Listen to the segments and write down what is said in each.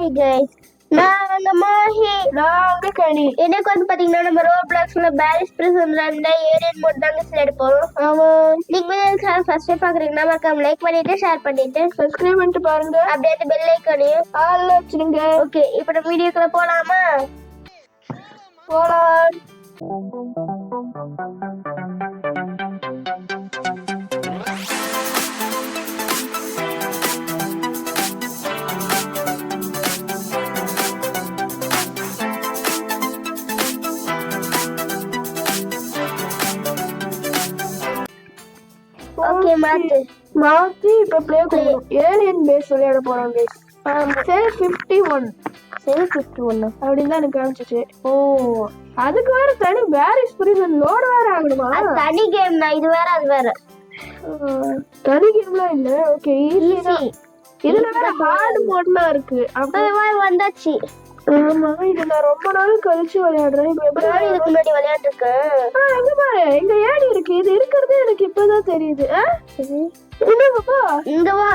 Hi guys நாங்க மாஹி. நாங்க கனி. எனக்கு வந்து பாத்தீங்கன்னா நம்ம ரோட் பிளாக்ஸ்ல பேரிஸ் பிரிசன் ரெண்ட ஏரியன் மோட் தாங்க செலக்ட் போறோம். ஆமா. நீங்க சேனல் ஃபர்ஸ்ட் டைம் பாக்குறீங்கன்னா மறக்காம லைக் பண்ணிட்டு ஷேர் பண்ணிட்டு சப்ஸ்கிரைப் பண்ணிட்டு பாருங்க. அப்படியே அந்த பெல் ஐக்கானையும் ஆள் வச்சிருங்க. ஓகே இப்போ நம்ம வீடியோக்குள்ள போலாமா? போலாம். ஓகே மாத்து மாத்தி இப்ப ப்ளே பண்ணுவோம் ஏலியன் பேஸ் விளையாட போறோம் ஆமா. சரி ஃபிஃப்டி ஒன் சரி ஃபிஃப்டி ஒன்னு அப்படின்னு தான் எனக்கு காமிச்சிச்சு. ஓ அதுக்கு வேற தனி பேரிஸ் பிரிசன் லோடு வேற ஆகணுமா? தனி கேம் தான். இது வேற அது வேற. தனி கேம்லாம் இல்ல. ஓகே ஈஸி இதுல வேற ஹார்ட் மோட்லாம் இருக்கு. அப்ப அந்த மாதிரி வந்தாச்சு. ஆமா இது நான் ரொம்ப நாள் கழிச்சு விளையாடுறேன். இப்ப எப்படி இதுக்கு முன்னாடி விளையாண்டுருக்கேன் ஆ, இங்க பாரு இங்க ஏணி இருக்கு. இது இருக்கிறது எனக்கு இப்பதான் தெரியுது. இங்க வா.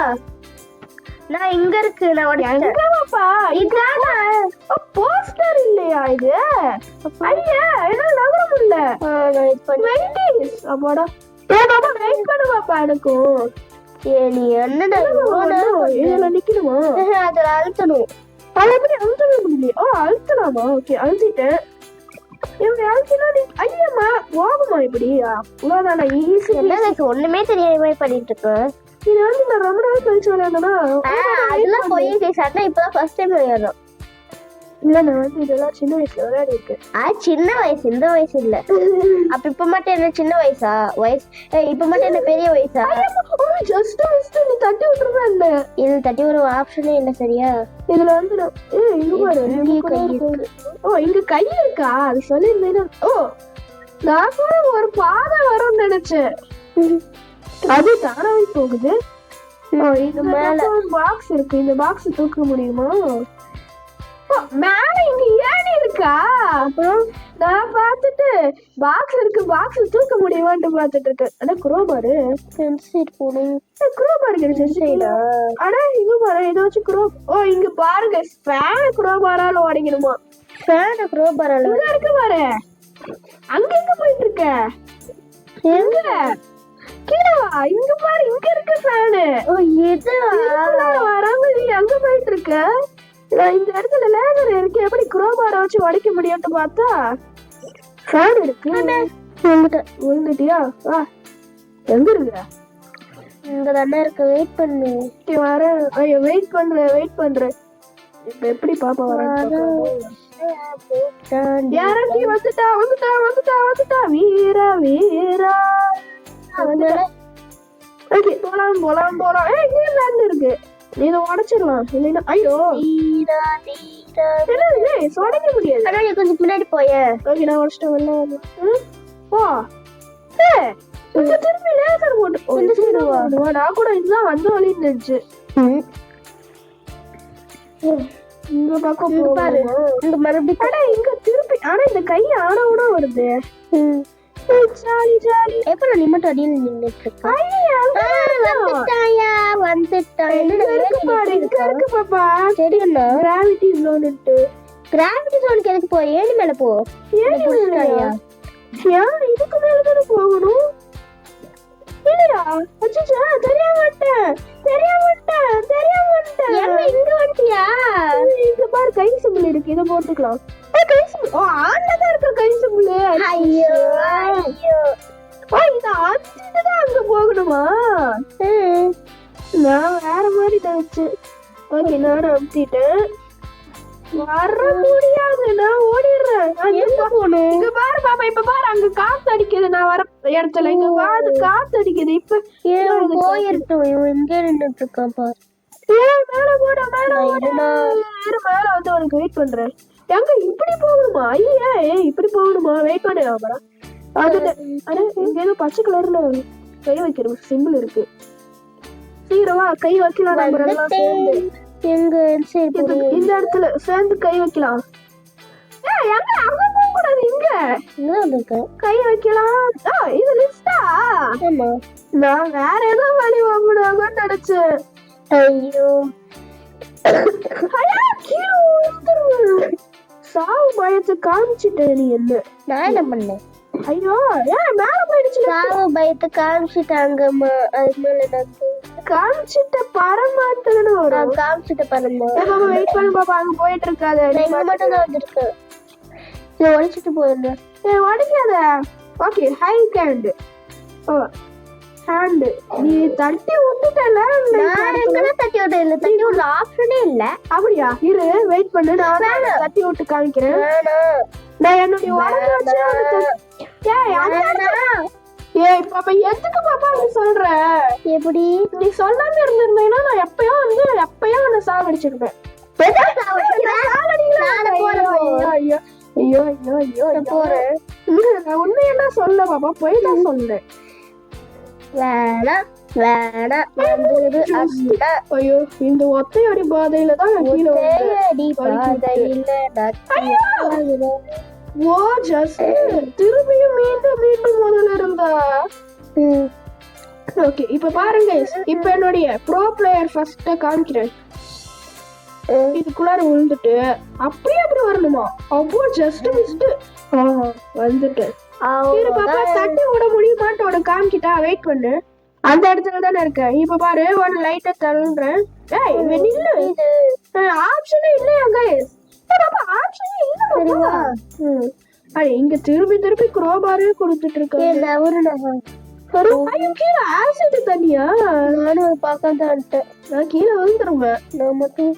நான் இங்க இருக்கு நான் உடைச்சிட்டேன் எங்க பாப்பா இதானா. போஸ்டர் இல்லையா இது? ஐயா என்னால நகர முடியல. ஆ, நான் இது பண்ணி வெயிட்டிஸ் அப்பாடா. ஏ பாப்பா வெயிட் பண்ணு பாப்பா எனக்கும். ஏ நீ என்னடா? இதுல நிக்கணுமா அதுல அழுத்தணும். எப்படி அழுத்தவே முடியலையே. ஓ அழுத்தலாமா ஓகே அழுத்திட்டேன் இவங்க அழுத்தினா நீ ஐயம்மா போகுமா இப்படி. அவ்வளோதானா ஈஸி என்ன guys, ஒண்ணுமே தெரியாத மாதிரி பண்ணிட்டு இருக்கேன் இது வந்து நான் ரொம்ப நாள் கழிச்சு விளையாடனா ஆ, அதெல்லாம் போய் கைஸ் அதான் இப்பதான் ஃபர்ஸ்ட் டைம் விளையாடுறோம். இல்ல நான் வந்து இதெல்லாம் சின்ன வயசுல விளையாடி இருக்கேன். ஆ சின்ன வயசு இந்த வயசு இல்ல. அப்ப இப்ப மட்டும் என்ன சின்ன வயசா? வயசு ஏய், இப்ப மட்டும் என்ன பெரிய வயசா? ஜஸ்ட் ஜஸ்ட் நீ தட்டி விட்டுருவேன் இல்ல இது தட்டி ஒரு ஆப்ஷனே இல்ல சரியா? இதுல வந்து நான் ஏ இங்க பாரு இங்கே கை இருக்கு. ஓ இங்க கை இருக்கா? அது சொல்லியிருந்தேன்னா ஓ நான் கூட ஒரு பாதை வரும்னு நினைச்சேன். அது தானாவே போகுது. ஓ இந்த மேல. பாக்ஸ் இருக்கு. இந்த பாக்ஸ் தூக்க முடியுமா? மேல இங்க ஏணி இருக்கா? நான் பார்த்துட்டு பாக்ஸ் இருக்கு பாக்ஸ் தூக்க முடியுமான்னு பார்த்துட்டு இருக்கேன். அட குரோபாரு சைடு போகணும் குரோபாரு கிடைச்சிருச்சு அட இங்க பாரு இதை வச்சு குரோ. ஓ இங்க பாருங்க ஃபேன் குரோபாரால உடைக்கணுமா ஃபேன் க்ரோபர் அளவு இங்க இருக்கு பாரு. அங்க எங்க போயிட்டு இருக்க எங்க கீழே வா. இங்க பாரு இங்க இருக்கு ஃபேனு ஓ இது? வராம நீ அங்க போயிட்டு இருக்க நான் இந்த இடத்துல லேசர் இருக்கு. எப்படி குரோபார வச்சு உடைக்க முடியும்னு பார்த்தா? ஃபேன் இருக்கு. விழுந்துட்டியா? வா. எங்க இருக்க? இங்க தானே இருக்கு. வெயிட் பண்ணு. வரேன் ஐயோ வெயிட் பண்றேன் வெயிட் பண்றேன் இப்ப எப்படி பாப்பா வரான்னு யாரண்டி வந்துட்டா? வந்துட்டா வந்துட்டா வந்துட்டா. வீரா வீரா. ஓகே போலாம் போலாம் போலாம். ஏய் இங்க லேண்ட் இருக்கு இதை உடைச்சிடலாம். இல்லைன்னா ஐயோ. உடைக்க முடியாது. அண்ணா நீ கொஞ்சம் பின்னாடி போய. ஓகே நான் உடைச்சிட்டேன். ம்? போ. திரும்பி லேசர் போட்டு நான் கூட இதுதான் வந்த நினைச்சு இந்த பக்கம் பாரு? இங்க மறுபடியும் அட இங்க திருப்பி ஆனா இந்த கை ஆனா கூட வருது. ஜாலி ஜாலி எப்ப நான் மட்டும் அடியில் ஐயா வந்துட்டாயா? வந்துட்டான் பாப்பா. தெரியும்ண்ணா கிராவிட்டி ஜோன்ட்டு கிராவிட்டி ஜோனுக்கு எதுக்கு போ? ஏணி மேல போ. ஏன்? இதுக்கு மேல தானே போகணும்? இல்லையா விட்டேன் தெரியாம விட்டேன் ஏங்க இங்க வந்துட்டியா? இங்க பாரு கை சிம்பிள் இருக்கு. இதை போட்டுக்கலாம். ஓ ஆன்ல தான் இருக்க கை சிம்பிள் ஐயோ ஐயோ. ஓ இத அடிச்சுட்டு தான் அங்க போகணுமா. நான் வேற மாதிரி நினைச்சு ஓகே நானும் அமுத்திட்டேன். வர முடியாது நான் ஓடிடுறேன். எங்க போகணும்? இங்க பாரு பாப்பா இப்ப பாரு அங்க காத்து அடிக்குது. நான் வர இடத்துல இங்க பாரு காத்து அடிக்குது. இப்ப போயிருட்டும் இவன் இங்கே நின்னுட்டு இருக்கான் பாரு மேல போட மேல மேல வந்து உனக்கு வெயிட் பண்றேன். எங்க இப்படி போகணுமா? ஐயா ஏய் இப்படி போகணுமா? வெயிட் பண்ணு அப்புறம் அது அட ஏதோ பச்சை கலர்ல கை வைக்கிற சிம்பிள் இருக்கு. சீக்கிரம் கை வைக்கலாம் நம்ம ரெண்டு சேர்ந்து. எங்க இந்த இடத்துல சேர்ந்து கை வைக்கலாம். கை வைக்கலாம். ஆ இது லிஸ்டா நான் வேற ஏதோ வழி வாங்கிடுவாங்கன்னு நினைச்சேன். ஐயோ. ஐயா, கீழே காமிச்சிட்ட நீ என்ன? நான் என்ன பண்ணேன்? ஐயோ ஏன் மேல போயிடுச்சு? சாவு பயத்தை காமிச்சிட்டாங்கம்மா. அது மேல எனக்கு காமிச்சிட்ட பரமாட்டதுன்னு வரும் நான் காமிச்சிட்ட பாருமா பாப்பா வெயிட் பண்ணு பாப்பா அங்க போயிட்டு இருக்காத. நான் இங்க மட்டும் தான் வந்திருக்கேன். இதை ஒழிச்சிட்டு போயிருந்தேன். ஏ உடைக்காத. ஓகே ஹை ஹேண்ட் ஓ ஹேண்ட் நீ தட்டி விட்டுட்டல நான் எங்கதான் தட்டி விட்டேன் இல்ல தட்டி விட ஆப்ஷனே இல்ல. அப்படியா? இரு வெயிட் பண்ணு. நான் தட்டி விட்டு காமிக்கிறேன். நான் என்னுடைய உடம்பு வச்சு ஏய் இடத்துல- ஏய் பாப்பா எதுக்கு பாப்பா நீ சொல்ற? எப்படி? நீ சொல்லாம இருந்திருந்தேன்னா நான் எப்பயோ வந்து எப்பயோ உன்னை சாவடிச்சிருப்பேன். ஐயோ ஐயோ ஐயோ ஐயோ நான் போறேன். இல்ல, நான் உண்மையெல்லாம் சொல்ல பாப்பா. போய் தான் சொன்னேன் வேணாம் வேணாம் ஐயோ இந்த ஒத்தையடி பாதையில தான் நான் கீழே பாதையில. ஓ ஜஸ்ட் திரும்பியும் மீண்டும் மீண்டும் முதல்ல இருந்தா. ஓகே இப்ப பாருங்க இப்ப என்னுடைய ப்ரோ பிளேயர் ஃபர்ஸ்ட் காமிக்கிறேன். இதுக்குள்ளார விழுந்துட்டு அப்படியே அப்படி வரணுமா அப்போ ஜஸ்ட் மிஸ்ட் வந்துட்டு பாப்பா. தட்டி முடியுமான்ட்டு உனக்கு காமிக்கிட்டா வெயிட் பண்ணு. அந்த இடத்துல தானே இருக்க. இப்ப பாரு உன லைட்டா தள்ளுறேன். ஏய் நில்லு. ஆப்ஷனே இல்லையா கைஸ் ஆப்ஷனே இல்ல. ம். அட இங்க திருப்பி திருப்பி குரோபாரே கொடுத்துட்டு இருக்க ஏய், நவரு நவரு. ஐயோ கீழே ஆசிட் தண்ணியா? நானும் தான் வந்துட்டேன். நான் கீழே விழுந்துருவேன். நான் மட்டும்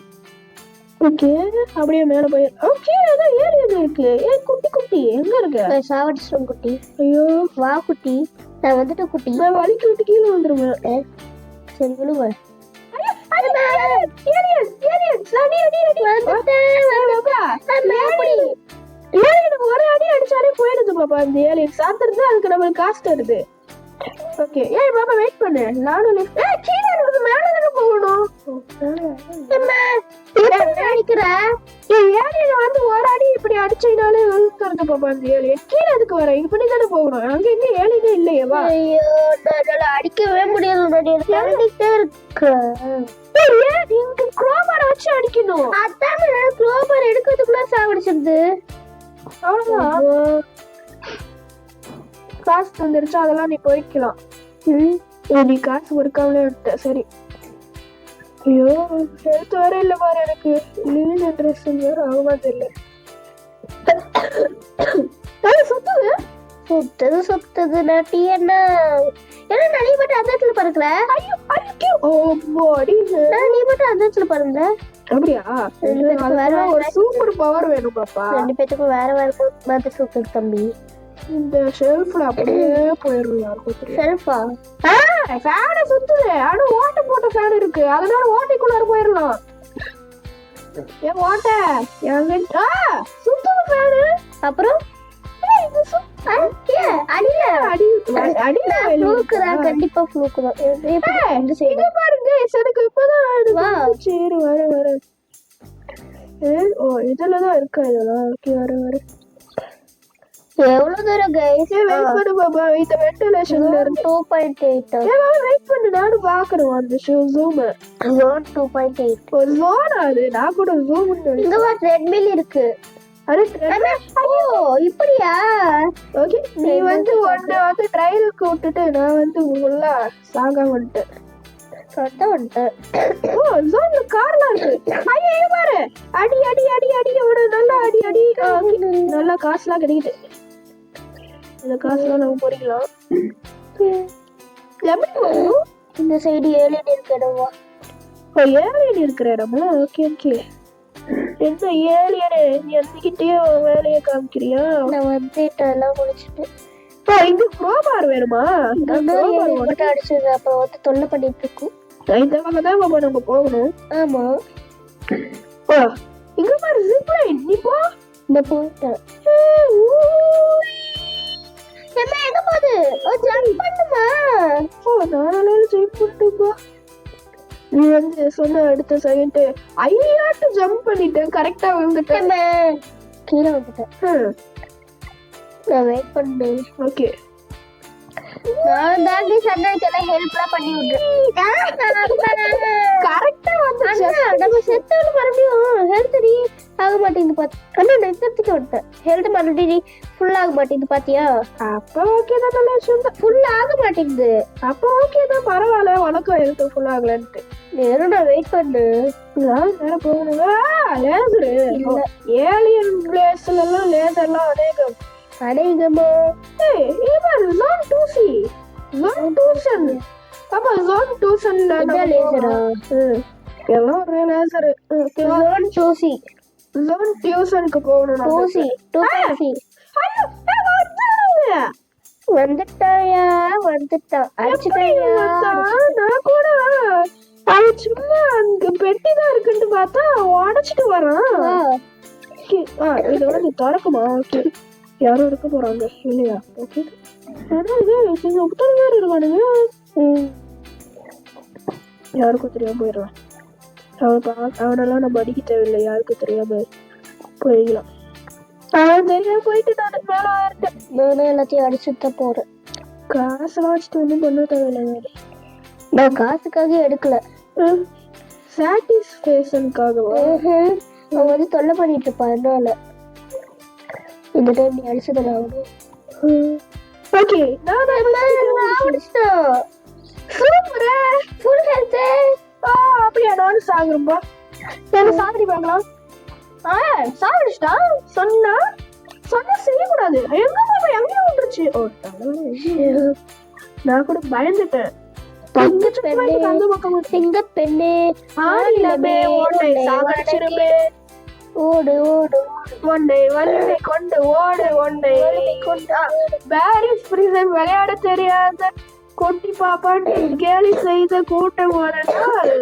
ஓகே அப்படியே மேல போய் ஓ கீழே ஏதோ ஏரியா இருக்கு? ஏய் குட்டி குட்டி எங்க இருக்கு? போய் சாவடிச்சிட்டோம் குட்டி. ஐயோ. வா குட்டி. நான் வந்துட்டு குட்டி. நான் வலிக்கு விட்டு கீழே விழுந்துருவேன். ஏ, சரி விழுவ. ஒரு அடி அடிச்சாலே போயிடுது பாப்பா இந்த ஏலியன் சாத்துறது அதுக்கு நம்மளுக்கு காசு தருது. ஓகே. ஏய் பாப்பா வெயிட் பண்ணு. நானும் கீழே மேல தானே போகணும். வந்து ஒரு அடி இப்படி அடிச்சீனாலே விழுந்துருது பாப்பா ஏலியன் கீழே எதுக்கு வர? இப்படி தானே போகணும். அங்க எங்க ஏலியனே இல்லையே வா. ஐயோ நான் என்னால அடிக்கவே முடியல தள்ளிட்டே இருக்கு. இங்க குரோபார வச்சு அடிக்கணும். அதான் நான் குளோபர் எடுக்கிறதுக்குள்ள சாவடிச்சிருது. அவ்வளவுதான். காசு தந்துருச்சு அதெல்லாம் நீ போய்க்கலாம் ஏய், நீ காசு கொடுக்காமலே விட்ட சரி. ஐயோ ஹெல்த் வேற இல்ல பாரு எனக்கு. லீன் ட்ரெஸ் வேற தெரியல ஏய், சுத்துது? சுத்தது சுத்தது நான் டீ என்ன? ஏன்னா நான் நீ மட்டும் அந்த பறக்கல. ஐயோ ஐயோ ஓ பாடி நான் நீ மட்டும் அந்த இடத்துல பறந்த அப்படியா? ரெண்டு வேற ஒரு சூப்பர் பவர் வேணும் பாப்பா. ரெண்டு பேத்துக்கும் வேற வேற மாதிரி சூப்பர் தம்பி. இந்த ஷெல்ஃப்ல அப்படியே போயிடும் யாருக்கும் ஷெல்ஃபா ஃபேன சுத்துது. ஆனா ஓட்டை போட்ட ஃபேன் இருக்கு. அதனால ஓட்டைக்குள்ளார போயிடலாம். ஏன் ஓட்டை? எங்க ஆ சுத்துது ஃபேனு அப்புறம்? கண்டிப்பா பாருங்க எனக்கு இப்பதான். சரி வர வர. ஓ இதுலதான் இருக்கா இதெல்லாம்? ஓகே வர வர. எவ்வளவு தூரம் கைஸ் வெயிட் பண்ணு பாப்பா இந்த வென்டிலேஷன்ல இருந்து. டூ பாயிண்ட் எயிட் ஏ பாபா வெயிட் பண்ணு நானும் பாக்குறேன் அந்த show zoom zone two point eight ஒரு ஜோன் அது? நான் கூட ஜூம் இங்க வா ட்ரெட்மில் இருக்கு. இப்படியா? ஓகே நீ வந்து ஒன்னு வந்து ட்ரையலுக்கு விட்டுட்டு நான் வந்து ஃபுல்லா சாகா வந்துட்டேன் சொந்த வந்துட்டேன். ஓ ஜோன்ல கார்லாம் இருக்கு. ஐயோ இங்க பாரு. அடி அடி அடி அடி ஒரு நல்ல அடி அடி. நல்லா காசுலாம் கிடைக்குது இந்த காசுலாம் நம்ம பொறிக்கலாம் போகணும் இந்த சைடு ஏழியன் இருக்கு இடவா ஓ ஏலியன் இருக்கிற இடமா? Okay okay. என்ன ஏலியனு நீ வந்துகிட்டே உன் வேலையை காமிக்கிறியா? நான் வந்து எல்லாம் முடிச்சுட்டு. ஓ இங்க குரோபார் வேணுமா? மட்டும் அடிச்சது அப்புறம் வந்து தொல்லை பண்ணிட்டு இருக்கும். இந்த பக்கம் தான் பாப்பா நம்ம போகணும். ஆமா. ஓ இங்க பாரு ஜிப்லைன் நீ போ. இந்த போயிட்டேன் ஜம்ப் பண்ணுமா? ஓ நானால ஜம்ப் பண்ணிட்டுப்பா நீ வந்து சொன்ன அடுத்த செகண்ட் ஐயாட்டு ஜம்ப் பண்ணிட்டேன். கரெக்டா விழுந்துட்டேன் கீழே வந்துட்டேன் நான் வெயிட் பண்ணேன். ஓகே நான் தாண்டி சண்டைக்கெல்லாம் ஹெல்ப்லாம் பண்ணி விட்டுறேன் கரெக்டா வந்து நம்ம செத்தவனு மறுபடியும் ஹெல்த் டி ஆக மாட்டேங்குது பாத்து அண்ணா நான் நிறுத்திட்டு வந்துட்டேன். ஹெல்த் மறுபடியும் ஃபுல் ஆக மாட்டேங்குது பாத்தியா? அப்ப ஓகே தான் நல்ல விஷயம் தான் ஃபுல் ஆக மாட்டேங்குது. அப்ப ஓகே தான் பரவாயில்ல உனக்கும் ஹெல்த் ஃபுல் ஆகலன்ட்டு. நேரம் நான் வெயிட் பண்ணு. நான் நேரம் போகணும். லேசரு. ஏலியன் பிளேஸ்ல எல்லாம் லேசர்லாம் அநேகம் அநேகமா ஏய் இவன் ஜோன் டூசி ஜோன் டூசன் அப்ப ஜோன் டூசன்ல இதான் லேசரா எல்லாம் ஒரே லேசர் ஜோன் டூசி ஜோன் டியூசனுக்கு போகணும். டூசி டூசி. வந்துட்டாயா? வந்துட்டான் அடிச்சுட்டாயா? நான் கூட அவன் சும்மா அங்க பெட்டி தான் இருக்குன்னு பார்த்தா உடைச்சிட்டு வரான். இதோட நீ திறக்குமா? ஓகே. யாரும் இருக்க போறாங்க. இல்லையா? ஓகே ஆனா இது இங்க ஒருத்தர் பேர் இருக்கானுங்க. யாருக்கும் தெரியாம போயிடுவேன் அவன் பா அவனெல்லாம் நம்ம அடிக்க தேவையில்லை. யாருக்கும் தெரியாம போயிடலாம். அவன் தெரியாம போயிட்டு நான் மேல ஆயிட்டேன். நானும் எல்லாத்தையும் அடிச்சுட்டு தான் போறேன். காசெல்லாம் வச்சுட்டு ஒன்றும் பண்ண தேவையில்லை நான் காசுக்காக எடுக்கல. சாட்டிஸ்ஃபேஷனுக்காகவா. அவன் வந்து தொல்லை பண்ணிட்டு இருப்பான். அதனால. இந்த டைம் நீ அடிச்சதில்ல அவனு ஓகே நான் அடிச்சிட்டான். சூப்பரா ஃபுல் ஹெல்த் ஆ அப்படியா நானும் சாகுறேன்பா என்ன சாகடி பார்க்கலாம் ஆ சாகடிச்சிட்டா? சொன்னா? சொன்னா செய்யக்கூடாது. எங்க பாப்பா எங்கேயும் விட்டுருச்சு ஓ. நான் கூட பயந்துட்டேன். சிங்க பெண்ணே சிங்க பெண்ணே ஆடிலமே ஓடை சாகடிச்சிருமே. ஓடு ஓடு ஒன்னை வல்லை கொண்டு ஓடு ஒன்னை கொண்டு பாரிஸ் பிரிசன் விளையாட தெரியாத குட்டி பாப்பான் கேலி செய்த கூட்டம் ஒரு நாள்.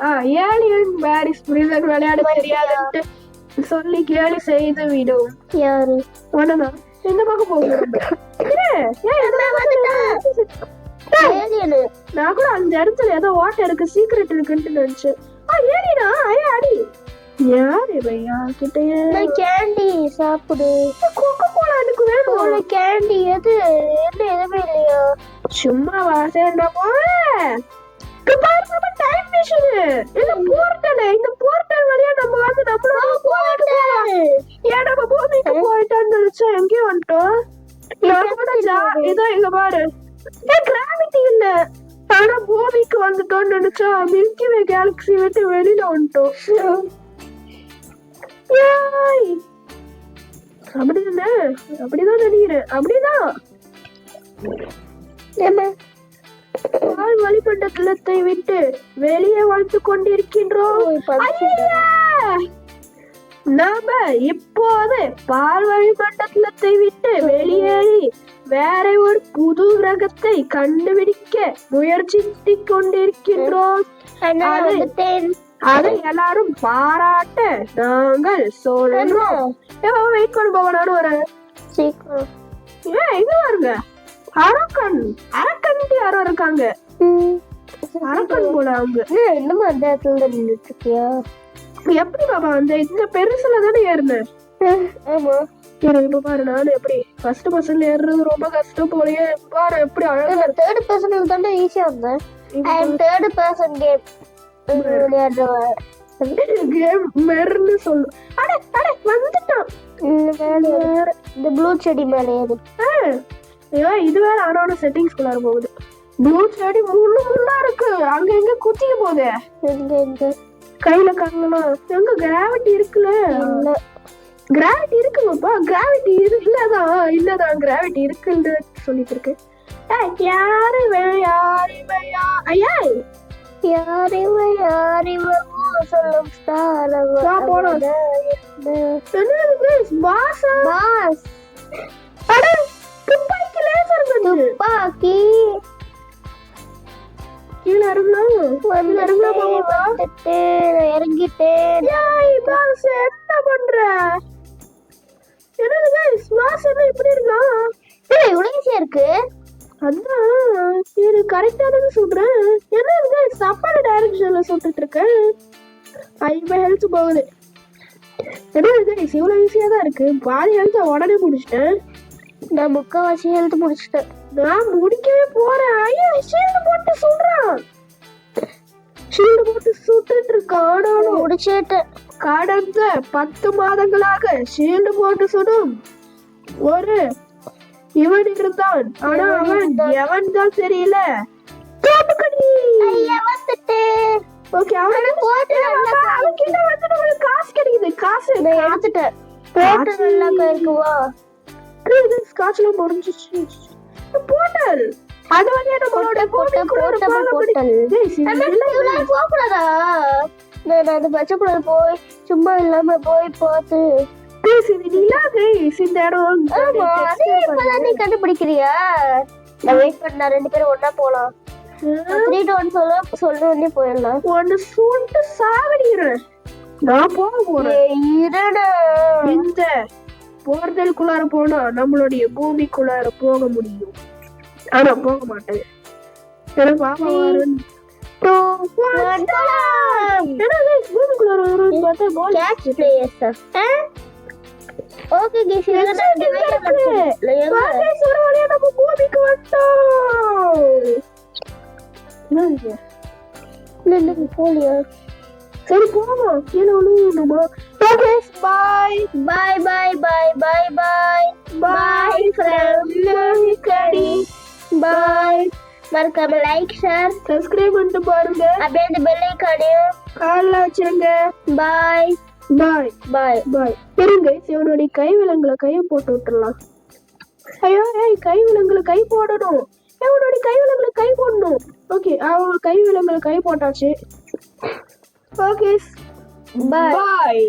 ஆ, ஏலியன் பாரிஸ் பிரிசன் விளையாட தெரியாதுன்ட்டு சொல்லி கேலி செய்து விடும். யாரு? ஒண்ணுதான் இந்த பக்கம் போகும் நான் கூட அந்த இடத்துல ஏதோ வாட்டர் இருக்கு சீக்ரெட் இருக்குன்ட்டு நினைச்சேன். ஏலினா ஐயா அடி. யாரு பையா கிட்டயே நான் கேண்டி சாப்பிடு. கொக்கோ கோலா எனக்கு வேணும்? உள்ள கேண்டி எது? என்ன எதுவுமே இல்லையா. சும்மா வாசேண்டா பாருங்க டைம் மிஷின் இல்ல போர்ட்டல் இந்த போர்ட்டல் வழியா நம்ம வந்து நம்மளோட போயிட்டு ஏன் நம்ம பூமிக்கு போயிட்டோம்னு நினைச்சா எங்கேயும் வந்துட்டோம். நான் கூட ஜா- இதோ இங்க பாரு. கிராவிட்டி இல்ல? ஆனா பூமிக்கு வந்துட்டோம்னு நினைச்சா மில்கி வே கேலக்ஸி விட்டு வெளியில வந்துட்டோம். அப்படிதானே? அப்படிதான் நினைக்கிறேன். அப்படிதான். என்ன? பால் வளிமண்டலத்தை விட்டு வெளியே வாழ்ந்து கொண்டிருக்கின்றோம்! நாம இப்போது பால் வளிமண்டலத்தை விட்டு வெளியேறி வேற ஒரு புது கிரகத்தை கண்டுபிடிக்க முயற்சித்து கொண்டிருக்கின்றோம் அது- எல்லாரும் பாராட்ட நாங்கள் சொல்றோம் வெயிட் பண்ண போகணும் ஒரு எங்க பாருங்க அரக்கன் அரக்கன்ட்டு யாரோ இருக்காங்க. அரக்கன் போல அவங்க. இன்னும் அந்த இடத்துல நின்றுட்டு இருக்கியா? எப்படி பாப்பா அந்த இந்த பெருசுல தானே ஏறினேன் ம், ஆமா. இரு, இப்ப பாரு நானு எப்படி ஃபர்ஸ்ட் பர்சன்ல ஏறுறது ரொம்ப கஷ்டம் போலயே. பாரு எப்படி அழகா நான் தேர்ட் பர்சனுக்கு தானே ஈஸியா I am third person game விளையாடுறவன். Game மெர்னு சொல்லு. அட அட வந்துட்டான். இந்த ப்ளூ செடி மேல ஆ, ஏன் இது வேற ஆனோட செட்டிங்ஸ் குள்ளார போகுது ப்ளூ செடி முள்ளு முள்ளா இருக்கு. அங்க எங்க குத்திக்க போகுது எங்க எங்க? கையில காணலாம் எங்க கிராவிட்டி இருக்குல்ல? கிராவிட்டி இருக்குமாப்பா? கிராவிட்டி இல்லதான் இல்லதான் கிராவிட்டி இருக்குன்னு சொல்லிட்டு இருக்கு ஏய், யாரு இவன்? யாரு இவன்? யா- ஐயா! யாரிவ யாரிவ சொல்லும் துப்பாக்கி கீழ பாப்பா நான் இறங்கிட்டேன் என்ன பண்ற? என்ன இப்படி இருக்கான் ஏய், ஈஸியா இருக்கு? அதான் இது கரெக்டா தானே சொல்றேன். என்ன guys தப்பான டைரக்ஷன்ல சுட்டுட்டு இருக்கேன் ஐம்பது ஹெல்த் போகுது. என்ன guys இவ்வளவு ஈஸியா தான் இருக்கு. பாதி ஹெல்த் உடனே முடிச்சிட்டேன். நான் முக்காவாசி ஹெல்த் முடிச்சிட்டேன். நான் முடிக்கவே போறேன். ஐயா ஷீல்டு போட்டு சொல்றான் ஷீல்டு போட்டு சுட்டுட்டு இருக்கான் ஆனாலும் முடிச்சிட்டு கடந்த பத்து மாதங்களாக ஷீல்டு போட்டு சுடும் ஒரு இவன் இருந்தான். ஆனா அவன் எவன் தான் தெரியல. ஓகே அவன் போட்டு அவன் கிட்ட வந்து நம்மளுக்கு காசு கிடைக்குது. காசு. நான் எடுத்துட்டேன். போட்டு நல்லா இருக்குவா காசுலாம் முடிஞ்சிச்சு. போட்டல். அது வழியா நம்மளோட போட்டு போட்டு போட்டல். போக கூடாதா நான் அந்த பச்சை போய் சும்மா இல்லாம போய் பார்த்து இந்த இடம் ஆமா அது இப்பதான் நீ கண்டுபிடிக்கிறியா? நான் வெயிட் பண்ண ரெண்டு பேரும் ஒண்ணா போலாம். த்ரீ டு ஒன் சொல்ல சொல்ல போயிடலாம். ஒன்னு சுட்டு சாவடிக்கிறேன் நான் போக போறேன். இருடா. இந்த போர்தலுக்குள்ளார போனா நம்மளுடைய பூமிக்குள்ளார போக முடியும். ஆனா போக மாட்டேன். பாப்பா வரும் Catch players ஆ? Okay, guys, இதுல நான் divide பண்ணிட்டேன். இல்ல, எங்க? பாக்கெட் ஒரு வழியா நம்ம பூமிக்கு வந்துட்டோம் என்ன இது? இல்ல, இல்ல, போலியா? சரி போவோம் கீழே விழுவணுமா okay bye Bye, bye, bye, bye, bye. Bye from Nurikadi. Bye. மறக்காம லைக் ஷேர் சப்ஸ்கிரைப் பண்ணிட்டு பாருங்க. அப்படியே அந்த பெல் ஐக்கானையும் கால்ல வச்சிருங்க. பாய் பாய் பாய் பாய் இருங்க இவனுடைய கை விலங்குல கையை போட்டு விட்டுறலாம். ஐயோ ஏய் கை விலங்குல கை போடணும். இவனுடைய கை விலங்குல கை போடணும். ஓகே அவன் கை விலங்குல கை போட்டாச்சு. ஓகே பாய் பாய்